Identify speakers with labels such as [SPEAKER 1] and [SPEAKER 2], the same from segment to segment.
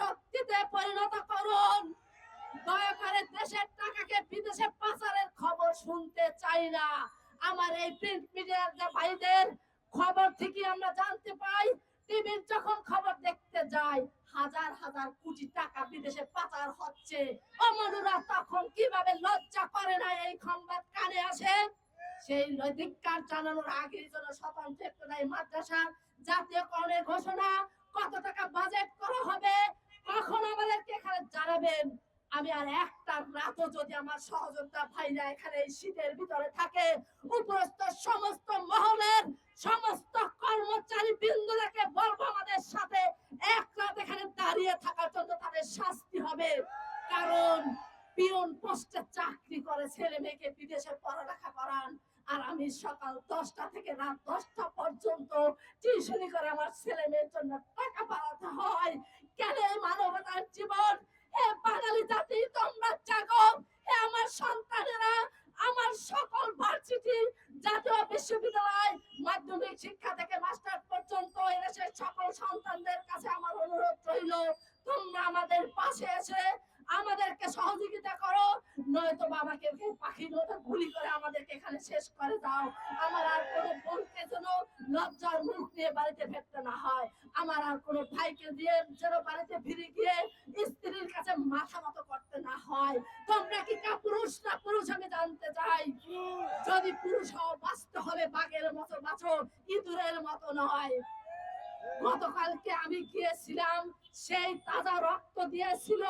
[SPEAKER 1] শক্তিতে পরিণত করুন। দয়া করে দেশের টাকাকে বিদেশে পাচারের খবর শুনতে চাই না। আমার এই প্রিন্ট মিডিয়ার যে ভাইদের খবর থেকে আমরা জানতে পাই। টিভির যখন খবর দেখতে যাই, হাজার হাজার কোটি টাকা বিদেশে পাচার হচ্ছে। অমনুরা তখন কীভাবে লজ্জা করে না এই সংবাদ কানে আসে? সেই ধিক্কার জানানোর আগে যেন স্বতন্ত্র একটাই মাদ্রাসার জাতীয়করণের ঘোষণা, কত টাকা বাজেট করা হবে কখন আমাদেরকে এখানে জানাবেন আমি আর একটা রাতও যদি আমার সহযোদ্ধা ভাইরা এখানে শীতের ভিতরে থাকে, উপরস্থ সমস্ত মহলের সমস্ত কর্মচারী বিন্দুরাকে বলব আমাদের সাথে এক রাত এখানে দাঁড়িয়ে থাকার জন্য তাদের শাস্তি হবে। কারণ পিয়ন পোস্টে চাকরি করে, ছেলে মেয়েকে বিদেশে পড়ালেখা করান, আর আমি সকাল দশটা থেকে রাত দশটা পর্যন্ত টিউশনি করে আমার ছেলে মেয়ের জন্য টাকা পাঠাতে হয় কেন এই মানবতার জীবন হে বাঙালি জাতি তোমরা জাগো হে আমার সন্তানেরা আমার সকল ভার্সিটি জাতীয় বিশ্ববিদ্যালয় মাধ্যমিক শিক্ষা থেকে মাস্টার পর্যন্ত এদেশের সকল সন্তানদের কাছে আমার অনুরোধ রইল তোমরা আমাদের পাশে এসে আমাদেরকে সহযোগিতা করো নয়তো বাবাকে পাখির মতো গুলি করে আমাদেরকে এখানে শেষ করে দাও আমার আর কোনো বোনকে যেন লজ্জার মুখ নিয়ে বাড়িতে ফেরতে না হয় আমার আর কোনো ভাইকে দিয়ে যেন বাড়িতে ফিরে গিয়ে স্ত্রীর কাছে মাথা মতো করতে না হয়। তোমরা কি কা পুরুষ না পুরুষ আমি জানতে চাই? যদি পুরুষ হও, বাঁচতে হবে বাঘের মতো বাঁচো ইঁদুরের মতো নয়। গতকালকে আমি গিয়েছিলাম, সেই তাজা রক্ত দিয়েছিল।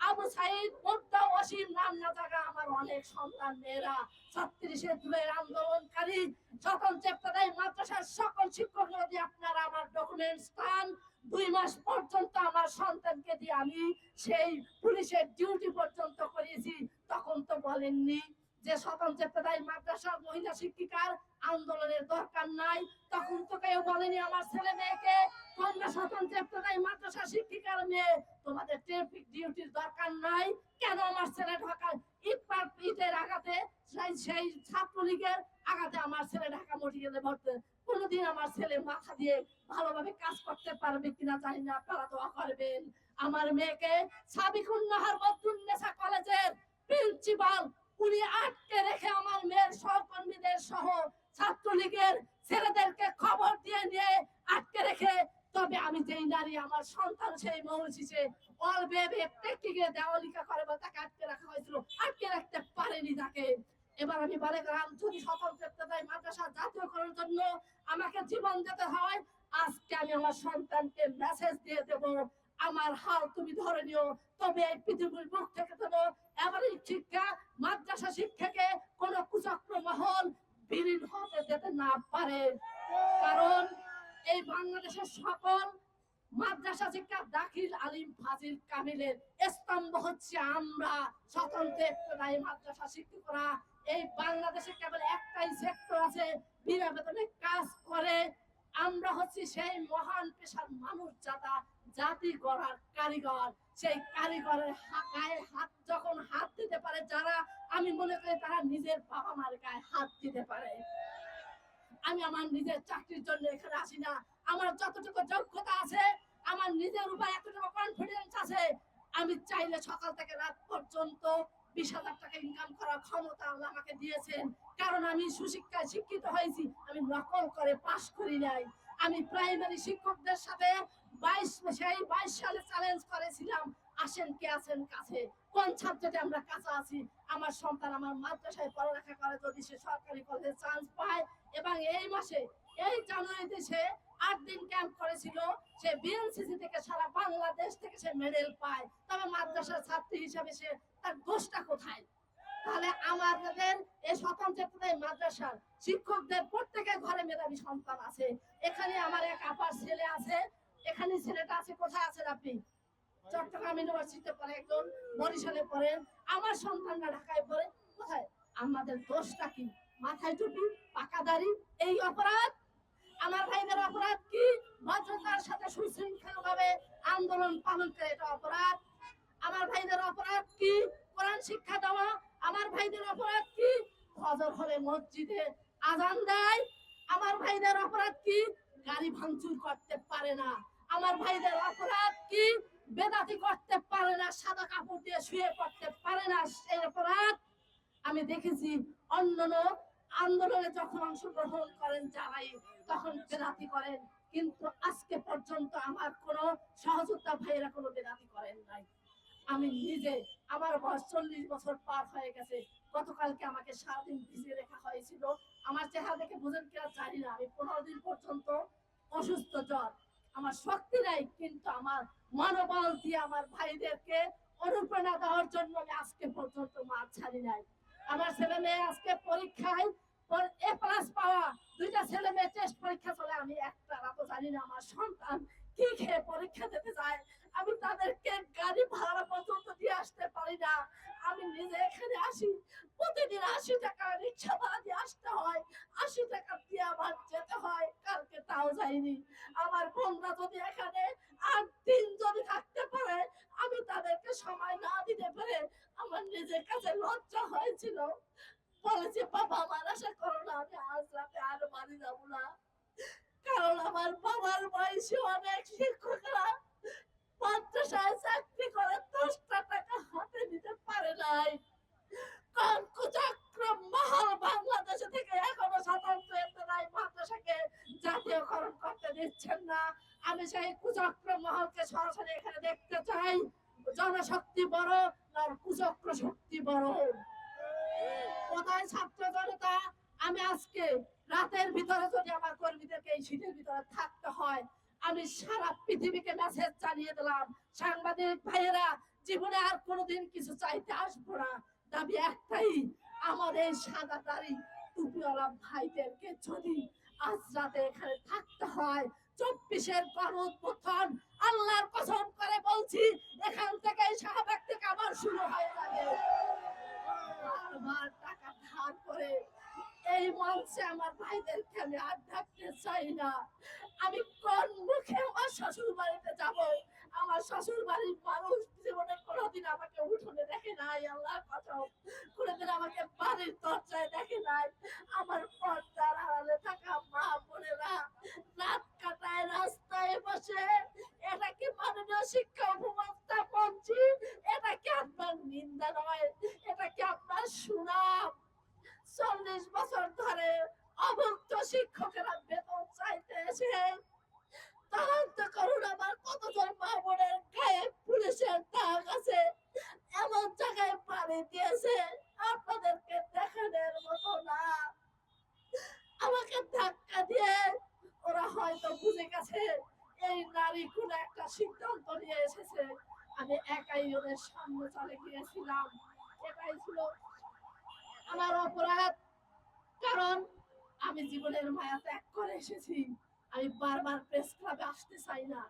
[SPEAKER 1] আবু সাইদ মোদ্দা অসীম নাম না থাকা আমার অনেক সন্তান মেয়েরা, ছত্রিশে জুলাইয়ের আন্দোলনকারী, যখন চেপ্তাদাই মাদ্রাসার সকল শিক্ষক যদি আপনারা আমার ডকুমেন্টস পান, দুই মাস পর্যন্ত আমার সন্তানকে দিয়ে আমি সেই পুলিশের ডিউটি পর্যন্ত করেছি তখন তো বলেননি। যে স্বতন্ত্র চেপ্তাদাই মাদ্রাসার মহিলা শিক্ষিকার আন্দোলনের দরকার নাই, তখন তো কেউ বলেনি আমার ছেলে মেয়েকে, তোমরা স্বতন্ত্র চেপ্তাদাই মাদ্রাসা শিক্ষিকার মেয়ে, তোমাদের ট্রাফিক ডিউটির দরকার নাই। কেন আমার ছেলে ঢাকায় ইটের আঘাতে সেই ছাত্রলীগের আঘাতে আমার ছেলে ঢাকা মেডিকেলে কোনোদিন আমার ছেলে মাথা দিয়ে ভালোভাবে কাজ করতে পারবে কিনা জানি না, আপনারা দোয়া করবেন। আমার মেয়েকে সাবিকুন নাহার কলেজের প্রিন্সিপাল উনি আটকে রেখে আমার মেয়ের সহকর্মীদের সহ ছাত্রলীগের ছেলেদেরকে খবর দিয়ে নিয়ে আটকে রেখে, তবে আমি যেই নারী আমার সন্তান, সেই মৌলসিসে অল বেবে দেওয়ালিকা করে বা তাকে আটকে রাখা হয়েছিল, আটকে রাখতে পারেনি তাকে। এবার আমি বলে গেলাম, যদি স্বতন্ত্রতায় মাদ্রাসা জাতীয়করণের জন্য আমাকে জীবন দিতে হয়, আজকে আমি আমার সন্তানকে মেসেজ দিয়ে দেব আমার হাল তুমি ধরে নিও। তবে এই পৃথিবীর বুক থেকে এবার এই শিক্ষা, মাদ্রাসা শিক্ষাকে কোন কুচক্র মহল বিলীন হতে যেতে না পারে। কারণ এই বাংলাদেশের সকল মাদ্রাসা শিক্ষা দাখিল আলিম ফাজিল কামিলের স্তম্ভ হচ্ছে আমরা। স্বতন্ত্র একটাই মাদ্রাসা শিক্ষকরা। এই বাংলাদেশে কেবল একটাই সেক্টর আছে, বিনা বেতনে কাজ করে। আমরা হচ্ছি সেই মহান পেশার মানুষ যাতা জাতি গড়ার কারিগর, সেই কারিগরের গায়ে হাত, যখন হাত দিতে পারে যারা, আমি মনে করি তারা নিজের বাবা মার গায়ে হাত দিতে পারে। আমি আমার নিজের চাকরির জন্য এখানে আসি না। আমার যতটুকু যোগ্যতা আছে, আমার নিজের উপর এতটুকু কনফিডেন্স আছে, আমি চাইলে সকাল থেকে রাত পর্যন্ত বিশ হাজার টাকা ইনকাম করার ক্ষমতা আল্লাহ আমাকে দিয়েছেন। কারণ আমি সুশিক্ষায় শিক্ষিত হয়েছি, আমি নকল করে পাশ করি নাই। আমি প্রাইমারি শিক্ষকদের সাথে মেডেল পায়। তবে মাদ্রাসার ছাত্রী হিসাবে সে তার দোষটা কোথায়? তাহলে আমাদের এই স্বতন্ত্র মাদ্রাসার শিক্ষকদের প্রত্যেকের ঘরে মেধাবী সন্তান আছে। এখানে আমার এক আপার ছেলে আছে এখানে ছেলেটা আছে, কোথায় আছেন আপনি? চট্টগ্রাম ইউনিভার্সিটিতে পড়ে একজন, বরিশালে পড়েন আমার সন্তানরা ঢাকায় পড়ে। কোথায়? আমাদের দোষটা কি? মাথায় টুপি, পাকা দাড়ি, এই অপরাধ? আমার ভাইদের অপরাধ কি? ভদ্রতার সাথে সুশৃঙ্খল ভাবে আন্দোলন পালন করে এটা অপরাধ? আমার ভাইদের অপরাধ কি? কোরআন শিক্ষা দেওয়া? আমার ভাইদের অপরাধ কি? ফজর হলে মসজিদে আজান দেয়। আমার ভাইদের অপরাধ কি? গাড়ি ভাঙচুর করতে পারে না। আমার ভাইদের অপরাধ কি? বেদাতি করতে পারে না, সাদা কাপড় দিয়ে শুয়ে পড়তে পারে না সেই অপরাধ। আমি দেখেছি অন্যান্য আন্দোলনে যখন অংশগ্রহণ করেন যারাই, তখন বেদাতি করেন। কিন্তু আজকে পর্যন্ত আমার কোনো সহযোদ্ধা ভাইয়েরা কোনো বেদাতি করেন নাই। আমি নিজে আমার বয়স চল্লিশ বছর পার হয়ে গেছে। গতকালকে আমাকে সারাদিন ভিজিয়ে রেখা হয়েছিল। আমার চেহারা দেখে বুঝেন কিনা জানি না। আমি পনেরো দিন পর্যন্ত অসুস্থ, জ্বর। আমার শক্তি নাই, কিন্তু আমার মনোবল দিয়ে আমার ভাইদেরকে অনুপ্রেরণা দেওয়ার জন্য আমি আজকে পর্যন্ত মার ছাড়ি নাই। আমার ছেলে মেয়ে আজকে পরীক্ষায় এ পাওয়া, দুইটা ছেলে মেয়ে টেস্ট পরীক্ষা চলে, আমি আমার সন্তান কি খেয়ে পরীক্ষা দিতে যায়। আমি তাদেরকে গাড়ি ভাড়া পর্যন্ত দিয়ে আসতে পারি না। আমি নিজে এখানে আসি, প্রতিদিন আশি টাকা রিক্সা দিয়ে আসতে হয়, আশি টাকা দিয়ে আমার যেতে হয়, কালকে তাও যাইনি। আমার বোনরা যদি এখানে আট দিন যদি থাকতে পারে, আমি তাদেরকে সময় না দিতে পারে আমার নিজের কাছে লজ্জা হয়েছিল। বলেছে বাবা, আমার আশা করো না, আমি আজ রাতে আর বাড়ি যাব না। কারণ আমার বাবার বয়সে অনেক শিক্ষকরা মাদ্রাসায় চাকরি করে দশটা টাকা হাতে দিতে পারে নাই। কারণ মহল বাংলাদেশে থেকে এখনও স্বতন্ত্র এতে নাই মাদ্রাসাকে জাতীয়করণ করতে দিচ্ছেন না? আমি সেই কুচক্র মহলকে সরাসরি এখানে দেখতে চাই। জনশক্তি বড় আর কুচক্র শক্তি বড়। কোথায় ছাত্র জনতা? আমি আজকে রাতের ভিতরে যদি আমার কর্মীদেরকে এই শীতের ভিতরে থাকতে হয়, আমি সারা পৃথিবীকে মেসেজ জানিয়ে দিলাম। সাংবাদিক ভাইয়েরা, জীবনে আর কোনোদিন কিছু চাইতে আসব না। দাবি একটাই, আমার এই সাদা দাড়ি টুপিওয়ালা ভাইদেরকে যদি আজ রাতে এখানে থাকতে হয় চব্বিশের গণ উদ্বোধন আল্লাহর কসম করে বলছি, এখান থেকে শাহবাগ থেকে আবার শুরু হয়ে যাবে। বারবার টাকা ধার করে এই মঞ্চে আমার ভাইদেরকে আমি আর ডাকতে চাই না। আমি কোন মুখে আমার শ্বশুর বাড়িতে যাব? আমার শ্বশুর বাড়ির মানুষ জীবনে কোনোদিন আমাকে উঠোনে দেখে নাই আল্লাহ কথা কোনোদিন আমাকে বাড়ির দরজায় দেখে নাই আমার পর্দার আড়ালে থাকা মা বোনেরা রাত কাটায় রাস্তায় বসে এটা কি মাননীয় শিক্ষা উপভোক্তা মন্ত্রী এটা কি আপনার নিন্দা নয় এটা কি আপনার সুনাম চল্লিশ বছর ধরে অভুক্ত শিক্ষকেরা বেতন চাইতে এসে তদন্ত করুন আমার কতজন মা বোনের গায়ে পুলিশের দাগ আছে এমন জায়গায় পানি আপনাদেরকে দেখানোর মতো না। আমাকে ধাক্কা দিয়ে ওরা হয়তো বুঝে গেছে, এই নারী কোন একটা সিদ্ধান্ত নিয়ে এসেছে। আমি একাই ওদের সামনে চলে গিয়েছিলাম। এটাই ছিল আমার অপরাধ। কারণ আমি জীবনের মায়া ত্যাগ করে এসেছি। আমি বারবার প্রেস ক্লাবে আসতে চাই না।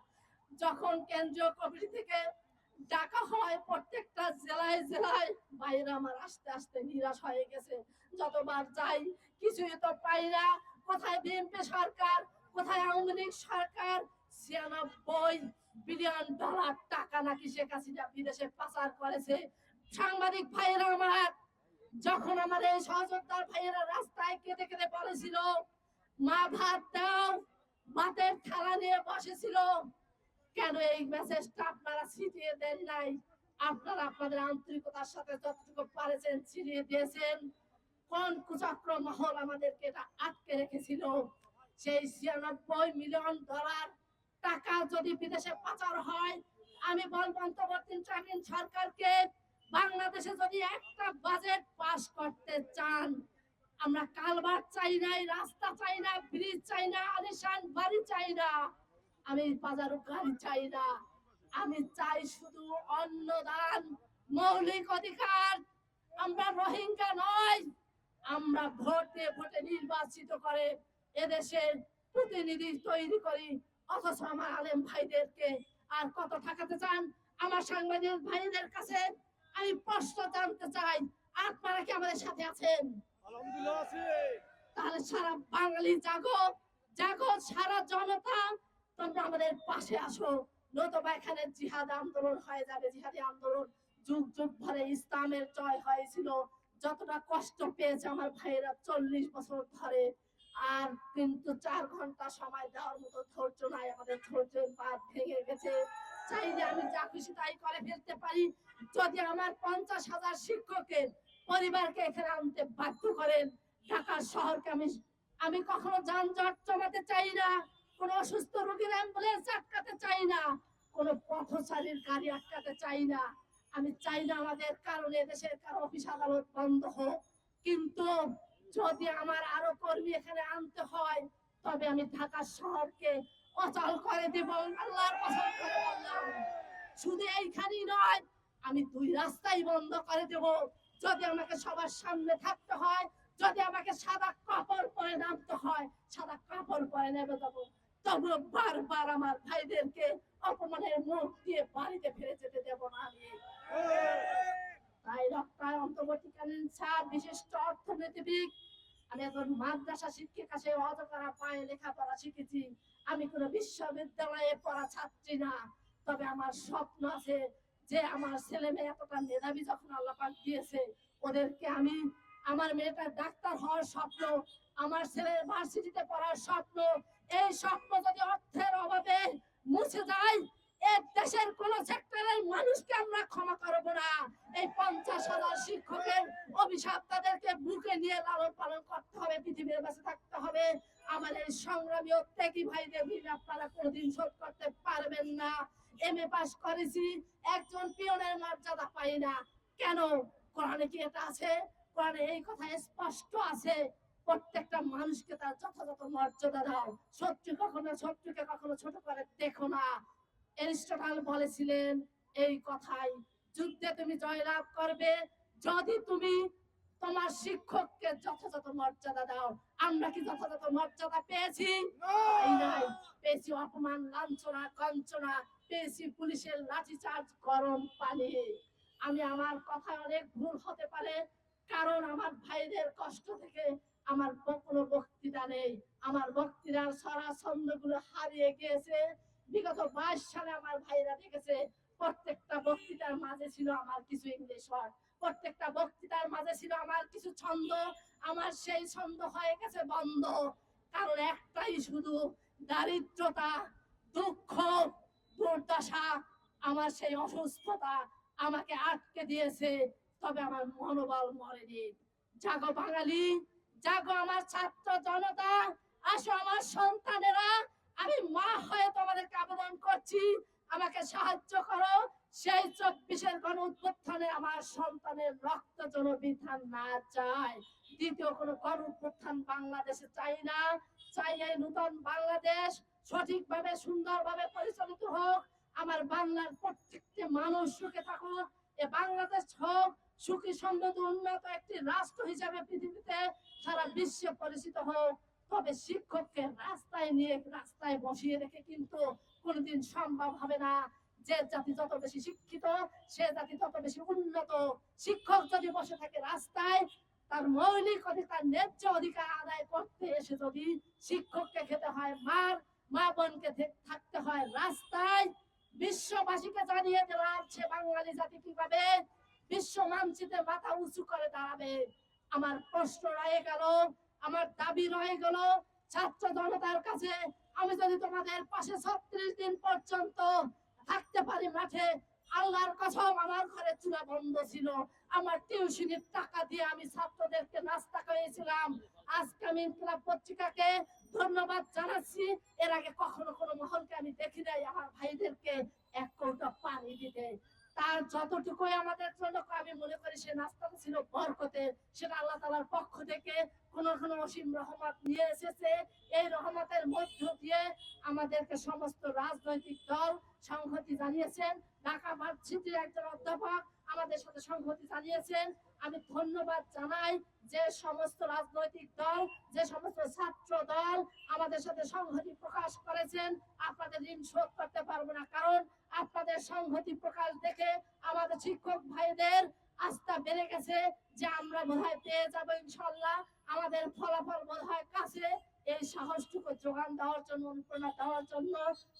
[SPEAKER 1] যখন কেন্দ্রীয় কমিটি থেকে ডাকা হয় প্রত্যেকটা জেলায় জেলায় বাইরে আমার আস্তে আস্তে নিরাশ হয়ে গেছে। যতবার যাই, কিছুই তো পাই না। কোথায় বিএনপি সরকার, কোথায় আওয়ামী লীগ সরকার? ছিয়ানব্বই বিলিয়ন ডলার টাকা নাকি শেখ হাসিনা বিদেশে পাচার করেছে। সাংবাদিক ভাইয়েরা আমার, যখন আমার এই সহযোদ্ধার ভাইয়েরা রাস্তায় কেঁদে কেঁদে পড়েছিল মা ভাত দাও, ভাতের থালা নিয়ে বসেছিল। কেন এই মেসেজটা আপনারা ছিটিয়ে দেন নাই? আপনারা আপনাদের আন্তরিকতার সাথে যতটুকু পারেছেন ছিটিয়ে দিয়েছেন। কোন কুচক্র মহল আমাদেরকে এটা আটকে রেখেছিল? সেই ছিয়ানব্বই মিলিয়ন ডলার টাকা যদি বিদেশে পাচার হয়, আমি বলব সরকারকে, বাংলাদেশে যদি একটা বাজেট পাস করতে চান, আমরা কালবার চাই নাই রাস্তা চাই না, ব্রিজ চাই না, আলিশান বাড়ি চাই না, আমি বাজার গাড়ি চাই না। আমি চাই শুধু অন্নদান মৌলিক অধিকার। আমরা রোহিঙ্গা নয় আমরা ভোটে ভোটে নির্বাচিত করে এদেশের প্রতিনিধি তৈরি করি। অথচ আমার আলেম ভাইদেরকে আর কত ঠাকাতে চান? আমার সাংবাদিক ভাইদের কাছে আমি প্রশ্ন জানতে চাই আপনারা কি আমাদের সাথে আছেন? তাহলে সারা বাঙালি জাগো জাগো সারা জনতা তোমরা আমাদের পাশে আসো। নতুবা এখানে জিহাদ আন্দোলন হয়ে যাবে, জিহাদি আন্দোলন যুগ যুগ ধরে ইসলামের জয় হয়েছিল। যতটা কষ্ট পেয়েছে আমার ভাইয়েরা চল্লিশ বছর ধরে, আর কিন্তু চার ঘণ্টা সময় দেওয়ার মতো ধৈর্য নাই, আমাদের ধৈর্যের বাদ ভেঙে গেছে। চাইলে আমি যা খুশি তাই করে ফেলতে পারি। যদি আমার পঞ্চাশ হাজার শিক্ষকের পরিবারকে এখানে আনতে বাধ্য করেন ঢাকা শহরকে আমি আমি কখনো যানজট জমাতে চাই না। কোনো অসুস্থ রোগীর অ্যাম্বুলেন্স আটকাতে চাই না, কোনো পথচারীর গাড়ি আটকাতে চাই না। আমি চাই না আমাদের কারণে দেশের কারও অফিস আদালত বন্ধ হোক। কিন্তু যদি আমার আরও কর্মী এখানে আনতে হয়, তবে আমি ঢাকা শহরকে অচল করে দেব, আল্লাহর শুধু এইখানেই নয়, আমি দুই রাস্তাই বন্ধ করে দেব। যদি আমাকে সবার সামনে থাকতে হয়, যদি আমাকে সাদা কাপড় পরে নামতে হয়, সাদা কাপড় পরে নেমে দেবো তবু বারবার আমার ভাইদেরকে অপমানের মুখ দিয়ে বাড়িতে ফিরে যেতে দেব না আমি। তাই ডক্টর অন্তর্বর্তীকালীন স্যার, বিশিষ্ট অর্থনীতিবিদ, আমি এখন মাদ্রাসা শিক্ষিকা সে অজকরা পায়ে লেখাপড়া শিখেছি। আমি কোনো বিশ্ববিদ্যালয়ে পড়া ছাত্রী না। তবে আমার স্বপ্ন আছে যে আমার ছেলে মেয়ে এতটা মেধাবী যখন আল্লাহ পাক দিয়েছে, ওদেরকে আমি, আমার মেয়েটার ডাক্তার হওয়ার স্বপ্ন, আমার ছেলের ভার্সিটিতে পড়ার স্বপ্ন এই স্বপ্ন যদি অর্থের অভাবে মুছে যায় দেশের কোন সেক্টরের মানুষকে আমরা ক্ষমা করব না। এই পঞ্চাশ হাজার শিক্ষকের অভিশাপ তাদেরকে বুকে নিয়ে লালন পালন করতে হবে, পৃথিবীর কাছে থাকতে হবে। এই সংগ্রামী ত্যাগী ভাইদের ঋণ আপনারা কোনোদিন শোধ করতে পারবেন না। এম এ পাস করেছি, একজন পিয়নের মর্যাদা পাই না। কেন? কোরআনে কি এটা আছে? কোরআনে এই কথা স্পষ্ট আছে। প্রত্যেকটা মানুষকে তার যথাযথ মর্যাদা দাও। শত্রু কখনো শত্রুকে কখনো ছোট করে দেখো না। এরিস্টটল বলেছিলেন এই কথাই যুদ্ধে তুমি জয়লাভ করবে যদি তুমি তোমার শিক্ষককে যথাযথ মর্যাদা দাও। আমরা কি যথাযথ মর্যাদা পেয়েছি? পেয়েছি অপমান লাঞ্ছনা কঞ্চনা পেয়েছি পুলিশের লাঠিচার্জ গরম পানি। আমি আমার কথা অনেক ভুল হতে পারে কারণ আমার ভাইদের কষ্ট থেকে আমার কোনো বক্তৃতা নেই। আমার বক্তৃতার সরা ছন্দগুলো হারিয়ে গিয়েছে। বিগত বাইশ সালে আমার ভাইরা দেখেছে, প্রত্যেকটা বক্তৃতার মাঝে ছিল আমার কিছু ইংলিশ ওয়ার্ড প্রত্যেকটা বক্তৃতার মাঝে ছিল আমার কিছু ছন্দ। আমার সেই ছন্দ হয়ে গেছে বন্ধ। কারণ একটাই শুধু দারিদ্রতা, দুঃখ, দুর্দশা, আমার সেই অসুস্থতা আমাকে আটকে দিয়েছে। তবে আমার মনোবল মরেনি। জাগো বাঙালি জাগো আমার ছাত্র জনতা, আসো আমার সন্তানেরা, আমি মা হয়ে তোমাদেরকে আবেদন করছি, আমাকে সাহায্য করো। সেই চব্বিশের গণ উত্থানে আমার সন্তানের রক্ত যেন বিধান না চায় দ্বিতীয় কোনো গণ উত্থান বাংলাদেশে চাই না। চাই এই নতুন বাংলাদেশ, সঠিকভাবে, সুন্দরভাবে পরিচালিত হোক। আমার বাংলার প্রত্যেকটি মানুষ সুখে থাকুক, এ বাংলাদেশ হোক সুখী সমৃদ্ধ উন্নত একটি রাষ্ট্র হিসাবে পৃথিবীতে সারা বিশ্বে পরিচিত হোক, তবে শিক্ষককে রাস্তায় নিয়ে রাস্তায় বসিয়ে রেখে কিন্তু কোনোদিন সম্ভব হবে না। যে জাতি যত বেশি শিক্ষিত, সে জাতি তত বেশি উন্নত। শিক্ষক যদি বসে থাকে রাস্তায়, তার মৌলিক অধিকার, ন্যায্য অধিকার আদায় করতে এসে যদি শিক্ষককে খেতে হয় মার, মা বোনকে থাকতে হয় রাস্তায়, বিশ্ববাসীকে জানিয়ে দিলাম সে বাঙালি জাতি কীভাবে বিশ্ব মানচিত্রে মাথা উঁচু করে দাঁড়াবে। আমার প্রশ্ন রয়ে গেল, আমার দাবি রয়ে গেল, ছাত্র জনতার কাছে আমি যদি তোমাদের পাশে ছত্রিশ দিন পর্যন্ত থাকতে পারি মাঠে, আল্লাহর কসম আমার ঘরে চুলা বন্ধ ছিল। আমার টিউশনির টাকা দিয়ে আমি ছাত্রদেরকে নাস্তা খাইয়েছিলাম। আজকে আমি ইনকিলাব পত্রিকাকে ধন্যবাদ জানাচ্ছি। এর আগে কখনো কোনো মহলকে আমি দেখি নাই, আমার ভাইদেরকে এক কৌটা পানি দিতে। তার যতটুকুই আমাদের জন্য আমি মনে করি সে নাস্তাটা ছিল বরকতে, সেটা আল্লাহ তালার পক্ষ থেকে কোন কোন অসীম রহমত নিয়ে এসেছে। এই রহমতের মধ্য দিয়ে আমাদেরকে সমস্ত রাজনৈতিক দল সংহতি জানিয়েছেন। ঢাকা ভার্সিটির একজন অধ্যাপক আমাদের সাথে সংহতি জানিয়েছেন। আমি ধন্যবাদ জানাই যে সমস্ত রাজনৈতিক দল, যে সমস্ত ছাত্র দল আমাদের সাথে সংহতি প্রকাশ করেছেন, আপনাদের ঋণ শোধ করতে পারব না। কারণ আপনাদের সংহতি প্রকাশ দেখে আমাদের শিক্ষক ভাইদের আস্থা বেড়ে গেছে যে আমরা বোধহয় পেয়ে যাব ইনশাল্লাহ। আমাদের ফলাফল বোধহয় কাছে। এই সাহসটুকু যোগান দেওয়ার জন্য, অনুপ্রেরণা দেওয়ার জন্য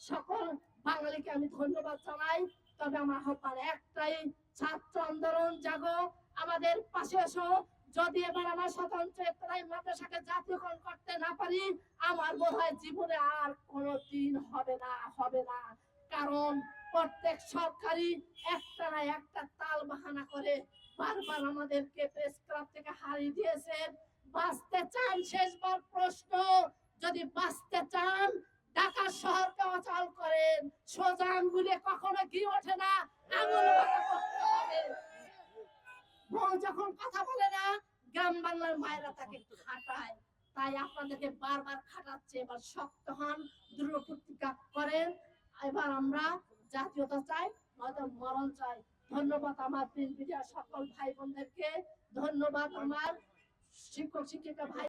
[SPEAKER 1] সকল বাঙালিকে আমি ধন্যবাদ জানাই। তবে আমার আহ্বান একটাই, ছাত্র আন্দোলন জাগো, আমাদের পাশে এসো যদি এবার আমার স্বতন্ত্র প্রায় মাদ্রাসাকে জাতীয়করণ করতে না পারি, আমার বোধ হয় জীবনে আর কোনো দিন হবে না হবে না। কারণ প্রত্যেক সরকারি একটা না একটা তাল বাহানা করে বারবার আমাদেরকে প্রেস ক্লাব থেকে হারিয়ে দিয়েছেন বাঁচতে চান শেষবার প্রশ্ন, যদি বাঁচতে চান, ঢাকা শহরকে অচল করেন। সোজা আঙ্গুলে কখনো ঘি ওঠে না আঙুল যখন কথা বলে না গ্রাম বাংলার মায়েরা তাকে খাটায়। তাই আপনাদেরকে বারবার খাটাচ্ছে, এবার শক্ত হন দৃঢ় প্রতিজ্ঞা করেন। এবার আমরা জাতীয়তা চাই, নয়তো মরণ চাই। ধন্যবাদ আমার প্রিন্ট সকল ভাই বোনদেরকে, ধন্যবাদ আমার শিক্ষক, শিক্ষিকা ভাই